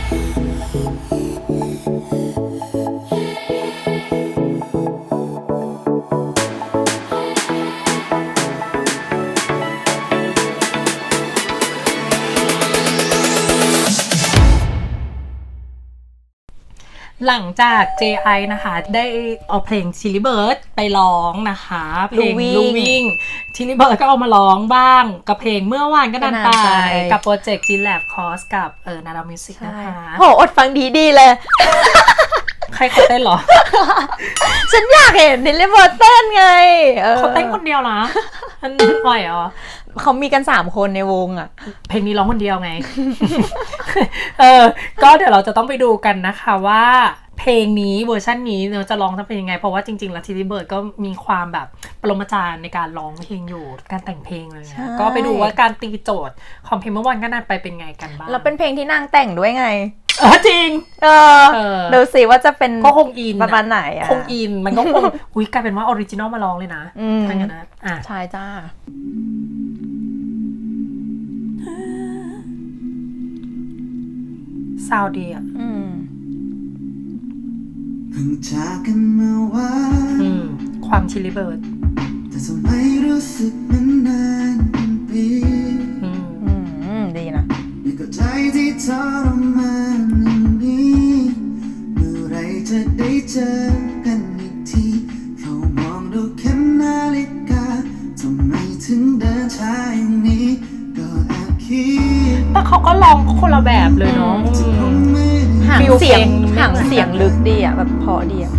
Thank you. หลังจาก JI นะคะ ได้เอาเพลง Chili Bird ไปร้องนะคะ เพลง Blue Wing ลูวิ่ง Chili Bird ก็เอามาร้องบ้าง กับเพลงเมื่อวานก็ดันไป ก็นานไป กับโปรเจกต์ G Lab Course กับเออนาดามิวสิกนะคะ โหอดฟังดีดีๆเลย ใครเขาเต้นเหรอ ฉันอยากเห็นนิลลี่เวอร์เต้นไงออเขาเต้นคนเดียวนะมันไหวเหรอ เขามีกันสามคนในวงอะเพลงนี้ร้องคนเดียวไง เออ ก็เดี๋ยวเราจะต้องไปดูกันนะคะว่า เพลงนี้เวอร์ชันนี้เราจะร้องจะเป็นยังไง เพราะว่าจริงๆแล้วทีรีเบิร์ดก็มีความแบบปรมาจารย์ในการร้องเพลงอยู่การแต่งเพลงเลยใช่นะก็ไปดูว่าการตีโจทย์ของเพลงเมื่อวันก็นานไปเป็นไงกันบ้างแล้วเป็นเพลงที่นางแต่งด้วยไงเออจริง เออเออดูสิว่าจะเป็นก็คงอินประมาณไหนอะคงอินมันก็คงอุ้ยกลายเป็นว่าออริจินอลมาร้องเลยนะอืมถ้างั้นนะอะใช่จ้า ซาวดีอะอืมเพิ่งจากกันเมื่อวานอืม ความชิลิเบิร์ดแต่ทำไมรู้สึกมันนานเสียงเพลงไม่หางเหมือนกันเสียงลึกดีอะแบบเพอดีอะ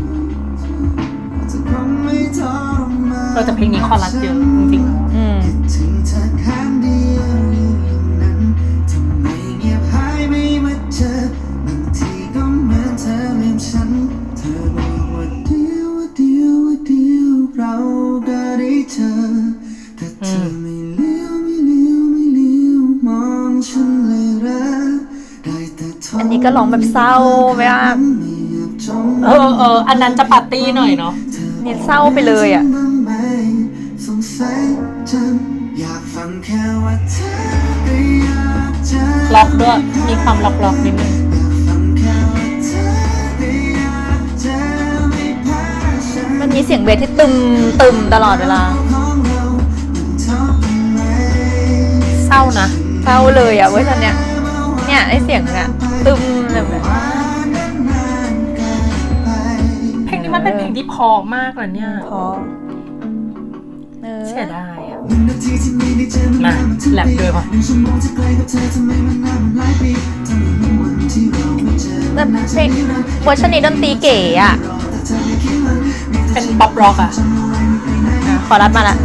จะคงไม่ทรมานเออแต่เพลงนี้คอรัสเยอะจริงๆเนาะอืม แบบเศร้าไปอะไม่อยากจมเออเอออันนั้นจะปาร์ตี้หน่อยเนาะนี่เศร้าไปเลยอะบ้างไหมสงสัยจังอยากฟังแค่ว่าเธอก็อยากจะล็อกด้วย มีความล็อกล็อกๆนิดนึงอยากฟังแค่ว่าเธอก็อยากจะไม่แพ้ฉันมันมีเสียงเบสที่ตึมตึมตลอดเวลาของเรามันเท่ากันไหมเศร้านะ เศร้าเลยอะเวอร์ชันเนี้ย เนี่ยไอเสียงเนี่ยตึม แบบเนี้ยเพลงนี้มันเป็นเพลงที่เพอมากเลยเนี่ยพอเออเสียดายอะหนึ่งนาทีที่ไม่ได้เจอมันมานานมันทั้งแรปปีด้วยปะหนึ่งชั่วโมงที่ใกล้กับเธอทำไมมันนานมันหลายปีทำไมมีวันที่เราไม่เจอแต่เพลงเวอร์ชันนี้ดนตรีเก๋อะแต่เธอไม่คิดเลยมีแต่เป็นป๊อปร็อกอะจำเอาไว้ไม่ไปไหนอะขอรัดมาละ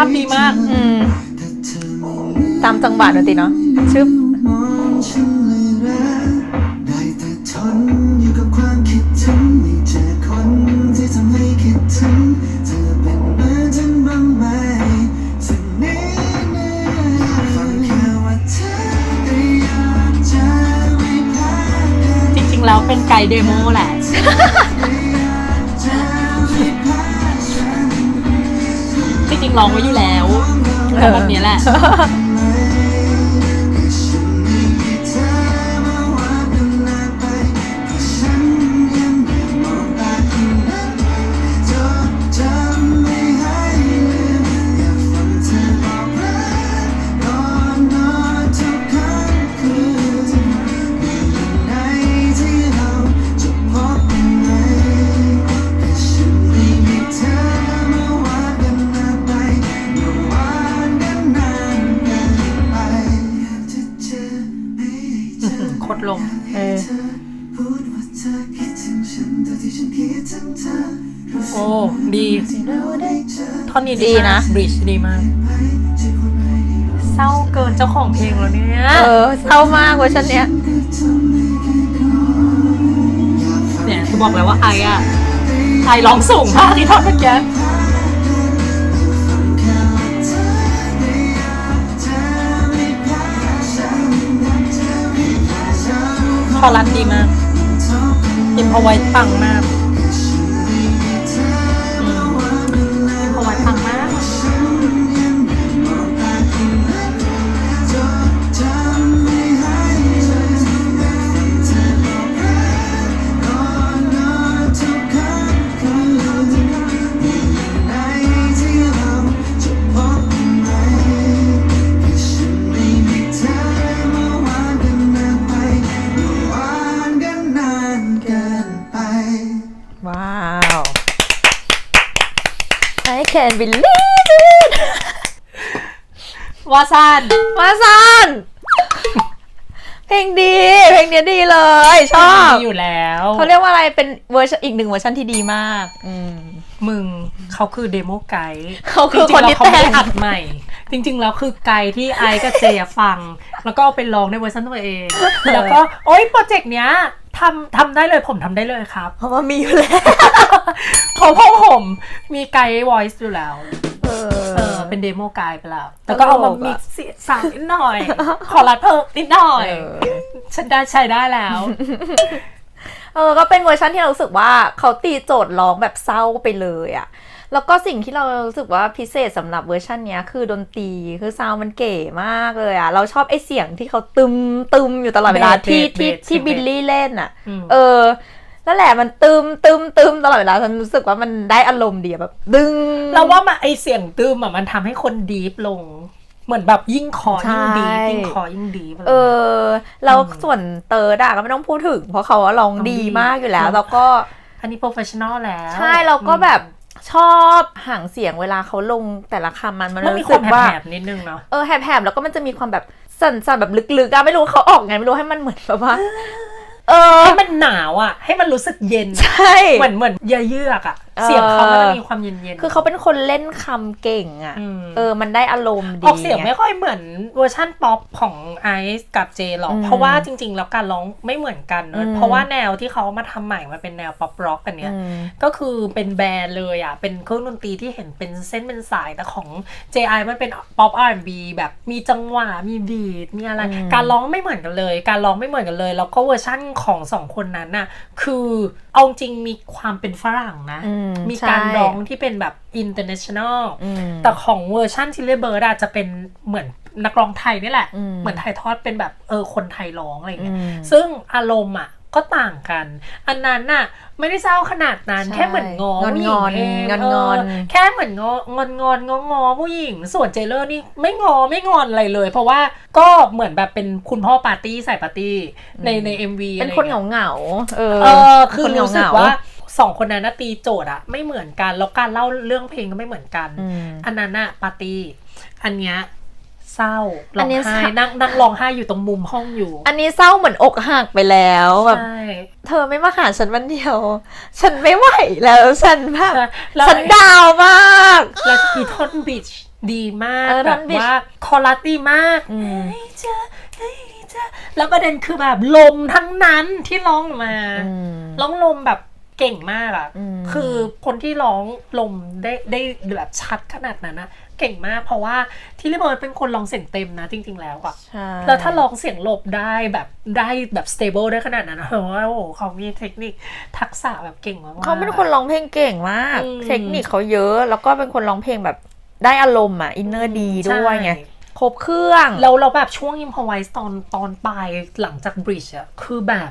าพดีมาก อืมแต่เธอไม่เลี้ยวตามจังหวะดนตรีเนาะชึบมองฉันเลยรักได้แต่ทนอยู่กับความคิดถึงไม่เจอคนที่ทำให้คิดถึงเธอเป็นเหมือนฉันบ้างไหมสิ่งนี้เนี่ยอยากฟังแค่ว่าเธอก็อยากจะไม่แพ้กันจริงๆแล้วเป็นไกด์เดโมแหละ ริงๆร้องไว้อยู่แล้วแต่แบบนี้แหละ ลง เออเธอพูดว่าเธอคิดถึงฉันแต่ที่ฉันคิดถึงเธอรู้สึกโอ้ ดีที่เราได้เจอท่อนนี้ดีนะ บริดจ์ดีมากไปที่คนไหนดีเศร้าเกินเจ้าของเพลงแล้วเนี่ยเออเศร้ามากเวอร์ชันเนี้ยทำให้แค่ก่อนอยากฟังเนี่ยคือบอกแล้วว่าไออะไอร้องสูงมากที่ท่อนเมื่อกี้ รัสดีมากกินพอไว้ปังมาก can believe it ว่าสั้นมาซันเพลงดี เพลงเนี้ยดีเลย ชอบ มีอยู่แล้ว เขาเรียกว่าอะไรเป็นเวอร์ชันอีกหนึ่งเวอร์ชันที่ดีมากอืมมึงเขาคือเดโมไกด์เขาคือจริงๆคนที่แล้วเขาไม่ได้แต่งอัดใหม่ จริง ๆ แล้วคือไกด์ที่ไอซ์กับเจอะฟัง แล้วก็เอาไปลองในเวอร์ชันตัวเอง แล้วก็ โอ๊ยโปรเจกต์เนี้ย ทำทำได้เลยผมทำได้เลยครับ เพราะว่ามีอยู่แล้วเพราะพวกผมมีไกด์ voice อยู่แล้ว เอเออ อ เป็นเดโมไกด์ไปแล้ว แต่ก็เอามาตลกอะมิกซ์เสียงสาวนิดหน่อย ขอรัดเพิ่มนิดหน่อยเออฉันได้ใช้ได้แล้ว เออ ก็เป็นเวอร์ชันที่เรารู้สึกว่าเขาตีโจทย์ร้องแบบเศร้าไปเลยอะ แล้วก็สิ่งที่เรารู้สึกว่าพิเศษสำหรับเวอร์ชันเนี้ยคือดนตรีคือซาวด์มันเก๋มากเลยอะเราชอบไอ้เสียงที่เขาตึมตึมอยู่ตลอดเวลาเบสที่เบสที่เบสที่เสียงบิลลี่เล่นอะอืมเออนั่นแหละมันตึมตึมตึมตลอดเวลาฉันรู้สึกว่ามันได้อารมณ์ดีอะแบบ ดึงเราว่ามาไอเสียงตื้มอะมันทำให้คนดีฟลงเหมือนแบบยิ่งคอยิ่งดีฟใช่ยิ่งคอยิ่งดีฟะไรเอเงี้ยอแล้วส่วนเติร์ดอะก็ไม่ต้องพูดถึง เพราะเขาว่าร้องร้องดีดีมากอยู่แล้วเนอะแล้วก็อันนี้โปรเฟชชั่นอลแล้ว ใช่เราก็แบบ ชอบห่างเสียงเวลาเขาลงแต่ละคำมันมันมันมีรู้คสึวามกว่า แหบๆนิดนึงเนาะ เออแหบๆแล้วก็มันจะมีความแบบสั่นๆแบบลึกๆอะไม่รู้เขาออกไงไม่รู้ให้มันเหมือนแบบว่า เออให้มันหนาวอะ ให้มันรู้สึกเย็น ใช่ เหมือนเหมือนเยือกๆอะเออ เสียงเขามันจะมีความเย็นๆคือเขาเป็นคนเล่นคำเก่งอะอืมเออ มันได้อารมณ์ดีออกเสียงไม่ไงค่อยเหมือนเวอร์ชั่นป๊อปของไอซ์กับเจหรอกอืมเพราะว่าจริง ๆ แล้วการร้องไม่เหมือนกันเนอะอืมเพราะว่าแนวที่เขามาทำใหม่มันเป็นแนวป๊อปร็อกกันเนี้ยอืมก็คือเป็นแบรนด์เลยอะ เป็นเครื่องดนตรีที่เห็นเป็นเส้นเป็นสายแต่ของ JI มันเป็นป๊อป R&B แบบมีจังหวะมีบีทมีอะไรอืมการร้องไม่เหมือนกันเลย การร้องไม่เหมือนกันเลย แล้วก็เวอร์ชั่นของสองคนนั้นน่ะคือเอาจริงมีความเป็นฝรั่งนะอืมมีการใช่ร้องที่เป็นแบบ international อืมแต่ของเวอร์ชันทิเลเบิร์ดอะจะเป็นเหมือนนักร้องไทยนี่แหละอืมเหมือนถ่ายทอดเป็นแบบเออคนไทยร้องอะไรอย่างเงี้ยอืมซึ่งอารมณ์อะก็ต่างกัน อันนั้นน่ะไม่ได้เศร้าขนาดนั้นใช่แค่เหมือนงอผู้หญิงเองงอนๆเงอนๆแค่เหมือนงองอนงอนงองอผู้หญิง ส่วนเจเลอร์นี่ไม่งอไม่งอนอะไรเลย เพราะว่าก็เหมือนแบบเป็นคุณพ่อปาร์ตี้ใส่ปาร์ตี้ในในเอ็มวีเป็นคนเหงาเหงาๆเออเออคือเป็นนรู้สึกเหงๆว่า สองคนนั้นน่ะตีโจทย์อะไม่เหมือนกัน แล้วการเล่าเรื่องเพลงก็ไม่เหมือนกันอืมอันนั้นอะปาร์ตี้อันเนี้ยเศร้าอัร้อนงเนี้ยไห้เศร้านั่งนั่งร้องไห้อยู่ตรงมุมห้องอยู่ อันนี้เศร้าเหมือนอกหักไปแล้วแบบใช่เธอไม่มาหาฉันวันเดียว ฉันไม่ไหวแล้วฉันแบบใช่แล้วฉันดาวมาก แล้วอีทอนบิชดีมากเออแบท่อบน beach ว่าคอรัสดีมากอืมเฮ้ยเจ้าเฮ้ยเจ้าแล้วประเด็นคือแบบลมทั้งนั้นที่ร้องออกมาอืมร้องลมแบบ เก่งมากอะอืมคือคนที่ร้องลมได้ได้แบบชัดขนาดนั้นนะเก่งมาก เพราะว่าที่ริเบิร์ดเป็นคนร้องเสียงเต็มนะจริง ๆ แล้วอะใช่แล้วถ้าร้องเสียงหลบได้แบบได้แบบ stable ได้ขนาดนั้นนะโอ้โหเขามีเทคนิคทักษะแบบเก่งมากๆเขาเป็นคนร้องเพลงเก่งมากอืมเทคนิคเขาเยอะ แล้วก็เป็นคนร้องเพลงแบบได้อารมณ์อะอินเนอร์ดีด้วยไงใช่ ครบเครื่องแล้วเราแบบช่วงอิมพอไวส์ตอนตอนปลายหลังจากบริดจ์อะคือแบบ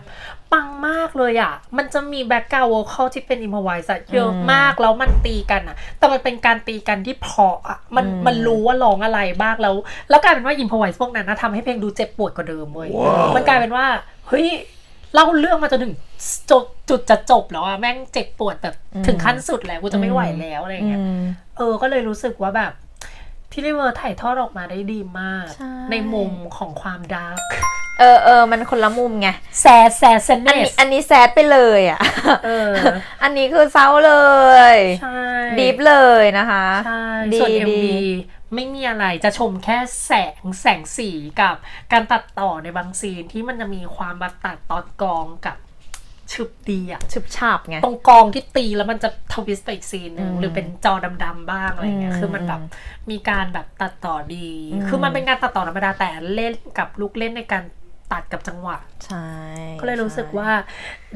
ปังมากเลยอะมันจะมีแบ็กกราวด์วอลคที่เป็นอิมพอไวส์เยอะอืมมากแล้วมันตีกันอะแต่มันเป็นการตีกันที่เพราะอะมันอืมมันรู้ว่าร้องอะไรบ้างแล้ว แล้วกลายเป็นว่าอิมพอไวส์พวกนั้นนะทำให้เพลงดูเจ็บปวดกว่าเดิมเว้ยมันกลายเป็นว่าเฮ้ยเล่าเรื่องมาจนถึงจบจุดจะจบแล้วอะแม่งเจ็บปวดแบบถึงขั้นสุดแล้วกูจะไม่ไหวแล้วอะไรอย่างเงี้ยอืมเออก็เลยรู้สึกว่าแบบ ที่ริเวอร์ถ่ายทอดออกมาได้ดีมาก ใช่ ในมุมของความดาร์กเออเออมันคนละมุมไง แซดแซดเซนเนอันนี้สอันนี้แซดไปเลยอะ เออ อันนี้คือเศร้าเลยใช่ดีฟเลยนะคะ ใช่ดีส่วน ดี MV ไม่มีอะไรจะชมแค่แสงแสงสีกับการตัดต่อในบางซีนที่มันจะมีความมาตัดตอนกองกับ ชึบดีอะฉุบฉับไง ตรงกองที่ตีแล้วมันจะทวิสต์ไปอีกซีนหนึ่งอืมหรือเป็นจอดำๆบ้างอะไรเงี้ยอืมคือมันแบบมีการแบบตัดต่อดี อืม คือมันเป็นการตัดต่อธรรมดาแต่เล่นกับลูกเล่นในการตัดกับจังหวะ ใช่ก็เลยรู้สึกว่า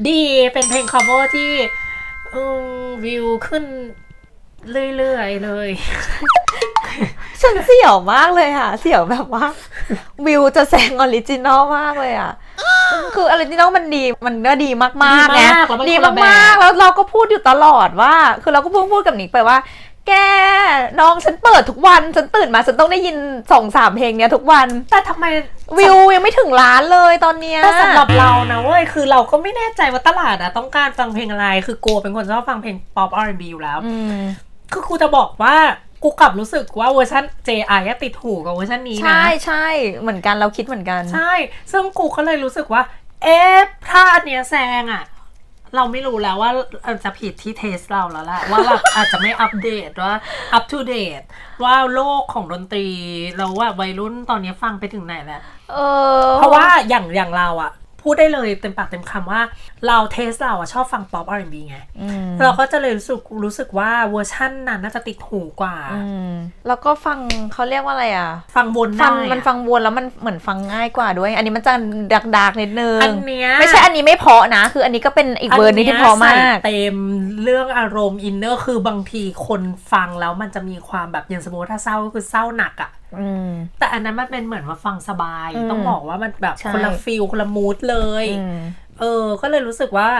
ดีเป็นเพลง cover ที่อืมวิวขึ้นเรื่อยๆเลย ฉันเสี่ยวมากเลยค่ะ เสี่ยวแบบว่า วิวจะแซงออริจินอลมากเลยอะ คือออริจินอลมันดีมันก็ดีมากๆไงดีมากแล้วมันดีคนละแบบมากๆแล้วเราก็พูดอยู่ตลอดว่า คือเราก็เพิ่งพูดกับนิกไปว่า แกน้องฉันเปิดทุกวันฉันตื่นมาฉันต้องได้ยินสองสามเพลงเนี้ยทุกวัน แต่ทำไมวิวยังไม่ถึงล้านเลยตอนเนี้ยแต่สำหรับเรานะเว้ยคือเราก็ไม่แน่ใจว่าตลาดอะต้องการฟังเพลงอะไร คือกลัวเป็นคนชอบฟังเพลงป๊อป R&B อยู่แล้วอืมคือกูจะบอกว่า กูกลับรู้สึกว่าเวอร์ชัน JI อะติดหูกับเวอร์ชันนี้นะ ใช่ใช่เหมือนกันเราคิดเหมือนกัน ใช่ ซึ่งกูก็เลยรู้สึกว่า เอ๊ะพลาดเนี้ยแซงอะเราไม่รู้แล้วว่าอาจจะผิดที่เทสเราแล้วล่ะ ว่าแบบอาจจะไม่อัปเดตว่า up to date ว่าโลกของดนตรีแล้วว่าวัยรุ่นตอนนี้ฟังไปถึงไหนแล้ว เออ เพราะว่าอย่างอย่างเราอะ พูดได้เลยเต็มปากเต็มคำว่า เราเทสเราอะชอบฟังป๊อป R&B ไงอืมเราก็จะเลยรู้สึกรู้สึกว่าเวอร์ชั่นนั้นน่าจะติดหูกว่าอืมแล้วก็ฟังเขาเรียกว่าอะไรอะฟังวนฟัได้งอะมันฟังวนแล้วมันเหมือนฟังง่ายกว่าด้วย อันนี้มันจะดักดักๆนิดนึงอันเนี้ยไม่ใช่อันนี้ไม่เพราะนะ คืออันนี้ก็เป็นอีกเวอร์นึงที่เพราะมากใส่เต็มเรื่องอารมณ์อินเนอร์คือบางทีคนฟังแล้วมันจะมีความแบบอย่างสมมติถ้าเศร้าก็คือเศร้าหนักอะอืม แต่อันนั้นมันเป็นเหมือนว่าฟังสบายอืมต้องบอกว่ามันแบบใช่คนละฟิลคนละมูดเลยอืมเออ ก็เลยรู้สึกว่า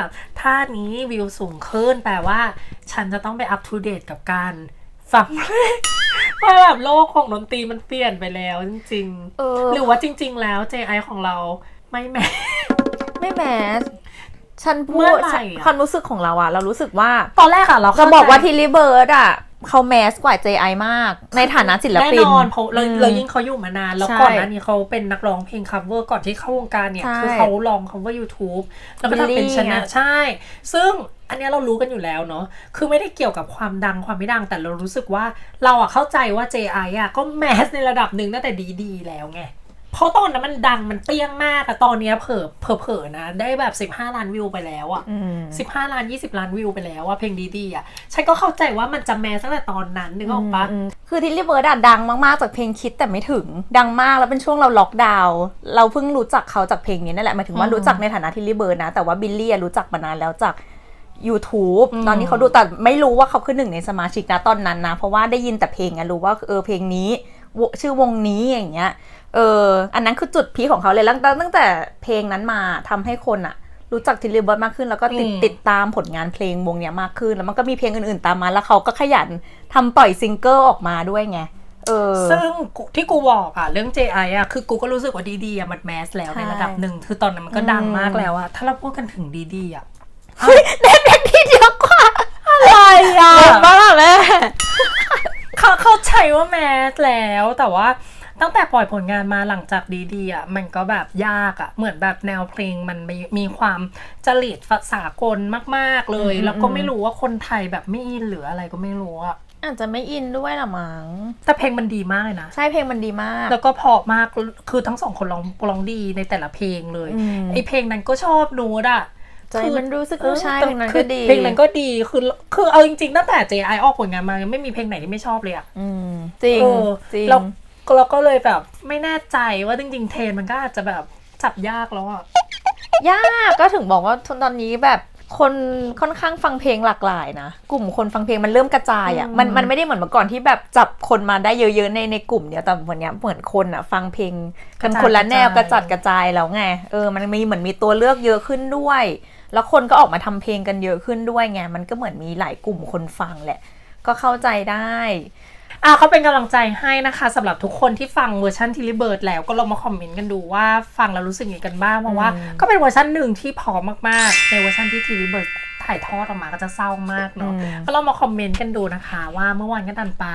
ท่านี้วิวสูงขึ้นแต่ว่า ฉันจะต้องไปอัป o d เดตกับการฟังเพลงเพราะแบบโลกของดนตรีมันเปลี่ยนไปแล้วจริงเออๆหรือว่าจริง ๆ แล้ว JI ของเราไม่แม้ไม่แมสฉันพูเมื่ดอไหร่อะความรู้สึกของเราอะเรารู้สึกว่า ตอนแรกอะเราจะเข้ใจบอกว่าทิลลี่เบิร์ดอะ เขาแมสกว่า JI มาก ในฐานะศิลปินแน่นอนเพราะเราอืมเรายิ่งเขาอยู่มานาน แล้วใช่ก่อนหน้านี้เขาเป็นนักร้องเพลง cover ก่อนที่เข้าวงการเนี่ยใช่คือเขาลอง cover YouTube แล้วก็ทำเป็น Billie ชนะไงใช่ ซึ่งอันเนี้ยเรารู้กันอยู่แล้วเนาะ คือไม่ได้เกี่ยวกับความดังความไม่ดัง แต่เรารู้สึกว่าเราอะเข้าใจว่า JI อะก็แมสในระดับหนึ่งตั้งแต่ดีๆแล้วไง เพราะตอนนั้นมันดังมันเปรี้ยงมากอะตอนเนี้ยเผลอเผลอเผลอนะ ได้แบบ15ล้านวิวไปแล้วอะอืมสิบห้าล้านยี่สิบล้านวิวไปแล้วว่าเพลงดีๆอะฉันก็เข้าใจว่ามันจะแมสตั้งแต่ตอนนั้นนึกออกปะอืมคือทิลลี่เบิร์ดอะดังมากๆจากเพลงคิดแต่ไม่ถึงดังมากแล้วเป็นช่วงเราล็อกดาวน์เราเพิ่งรู้จักเขาจากเพลงนี้นั่นแหละหมายถึงว่าอืมรู้จักในฐานะทิลลี่เบิร์ดนะแต่ว่าบิลลี่อะรู้จักมานานแล้วจาก YouTube อืมตอนนี้เขาดูแต่ไม่รู้ว่าเขาคือหนึ่งในสมาชิกนะตอนนั้นนะ เพราะว่าได้ยินแต่เพลงอะรู้ว่าเออเพลงนี้วชื่อวงนี้อย่างเงี้ย เออ อันนั้นคือจุดพีคของเขาเลยแล้วตั้งแต่เพลงนั้นมาทำให้คนอะรู้จักทิลลี่เบิร์ดมากขึ้น แล้วก็ติดอืมติดตามผลงานเพลงวงเนี้ยมากขึ้น แล้วมันก็มีเพลงอื่นๆตามมา แล้วเขาก็ขยันทำปล่อยซิงเกิลออกมาด้วยไงเออซึ่งกูที่กูบอกอะเรื่อง JI อะคือกูก็รู้สึกว่าดีๆอะมันแมสแล้วใช่ในระดับหนึ่งคือตอนนั้นมันก็ดังอืมมากแล้วอะถ้าเราพูดกันถึงดีๆอะเฮ้ยเน็ตเน็ตที่เยอะกว่าอะไรอะเห็นปะล่ะแม่เขาเข้าใจว่าแมสแล้วแต่ว่า ตั้งแต่ปล่อยผลงานมาหลังจากดีๆอะมันก็แบบยากอะเหมือนแบบแนวเพลงมันมีมีความจริตสากลมากๆเลยอืมแล้วก็อืมไม่รู้ว่าคนไทยแบบไม่อินหรืออะไรก็ไม่รู้อะอาจจะไม่อินด้วยละมั้งแต่เพลงมันดีมากเลยนะ ใช่เพลงมันดีมาก แล้วก็เพราะมากคือทั้งสองคนร้องร้องดีในแต่ละเพลงเลยอืมไอเพลงนั้นก็ชอบนูดอะใจมันรู้สึกออใช่แต่เพลงนั้นคืก็อดีเพลงนั้นก็ดีคือคือเอาจริงๆตั้งแต่ JI ออกผลงานมายังไม่มีเพลงไหนที่ไม่ชอบเลยอะอืมจริงเออจริงเรา เราก็เลยแบบไม่แน่ใจว่าจริงๆเทรนมันก็อาจจะแบบจับยากแล้วอะยากก็ถึงบอกว่าตอนนี้แบบคนค่อนข้างฟังเพลงหลากหลายนะ กลุ่มคนฟังเพลงมันเริ่มกระจายอะ่ะมันมันไม่ได้เหมือนเมื่อก่อนที่แบบจับคนมาได้เยอะๆในในกลุ่มเดียวแต่วันเนี้ยเหมือนคนอะ่ะ ฟังเพลงกันคนละแนวกระจัดกระจายแล้วไงเออมันมีเหมือนมีตัวเลือกเยอะขึ้นด้วย แล้วคนก็ออกมาทำเพลงกันเยอะขึ้นด้วยไงมันก็เหมือนมีหลายกลุ่มคนฟังแหละ ก็เข้าใจได้ อะเขาเป็นกำลังใจให้นะคะสำหรับทุกคนที่ฟังเวอร์ชันทิลิเบิร์ดแล้วก็ลองมาคอมเมนต์กันดูว่าฟังแล้วรู้สึกยังไงกันบ้างเพราะว่าอืมก็เป็นเวอร์ชันหนึ่งที่พอมากๆ ในเวอร์ชันที่ทิลิเบิร์ดถ่ายทอดออกมาก็จะเศร้ามากเนาะอืมก็ลองมาคอมเมนต์กันดูนะคะ ว่าเมื่อวานก็ดันไป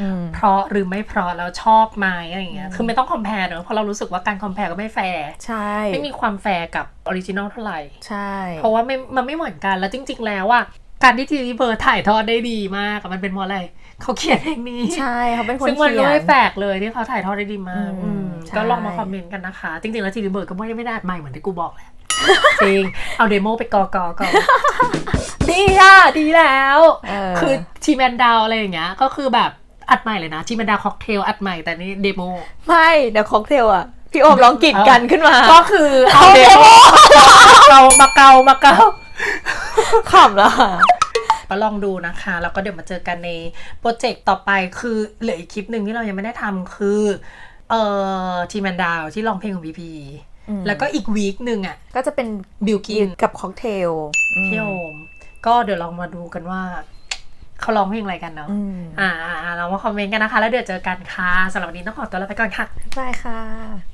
อืมเพราะหรือไม่เพราะแล้วชอบไหมอะไรอย่างเงี้ยคือไม่ต้องคอมเพลเนอะเพราะเรารู้สึกว่าการคอมเพลก็ไม่แฟร์ใช่ไม่มีความแฟร์กับออริจินอลเท่าไหร่ใช่ เพราะว่าไม่มันไม่เหมือนกันแล้วจริง ๆ แล้วอะการที่ทีรีเบิร์ถ่ายทอดได้ดีมากอะมันเป็นเพราะอะไร เขาเขียนเพลงนี้ใช่เขาเป็นคนซึ่งมันเขียไม่นแปลกเลยที่เขาถ่ายทอดได้ดีมากอืมอืมใช่ก็ลองมาคอมเมนต์กันนะคะ จริงๆ แล้วทีรีเบิร์ก็ไม่ได้ไม่ได้อัดใหม่เหมือนที่กูบอกแหละจริง เอาเดโมไปกอกอก่อนดีอะดีแล้วเออคือทีแมนดาวอะไรอย่างเงี้ย ก็คือแบบอัดใหม่เลยนะทีแมนดาวค็อกเทลอัดใหม่แต่นี่เดโมไม่เดี๋ยวค็อกเทลอะพี่โอมร้องกรีดกันขึ้นมา ก็คือเอาเดโมเกามาเกามาเกาขำละ ก็ลองดูนะคะ แล้วก็เดี๋ยวมาเจอกันในโปรเจกต์ต่อไปคือเหลืออีกคลิปหนึ่งที่เรายังไม่ได้ทำคือเอ่อทีแมนดาวที่ร้องเพลงของพีพีอืมแล้วก็อีกวีคหนึ่งอะ ก็จะเป็นบิลกินกับค็อกเทลอืมพี่โอมก็เดี๋ยวลองมาดูกันว่าเขาร้องเพลงอะไรกันเนาะอืมอ่าอ่าอ่าเรามาคอมเมนต์กันนะคะ แล้วเดี๋ยวเจอกันค่ะสำหรับวันนี้ต้องขอตัวลาไปก่อนค่ะได้ค่ะขอบ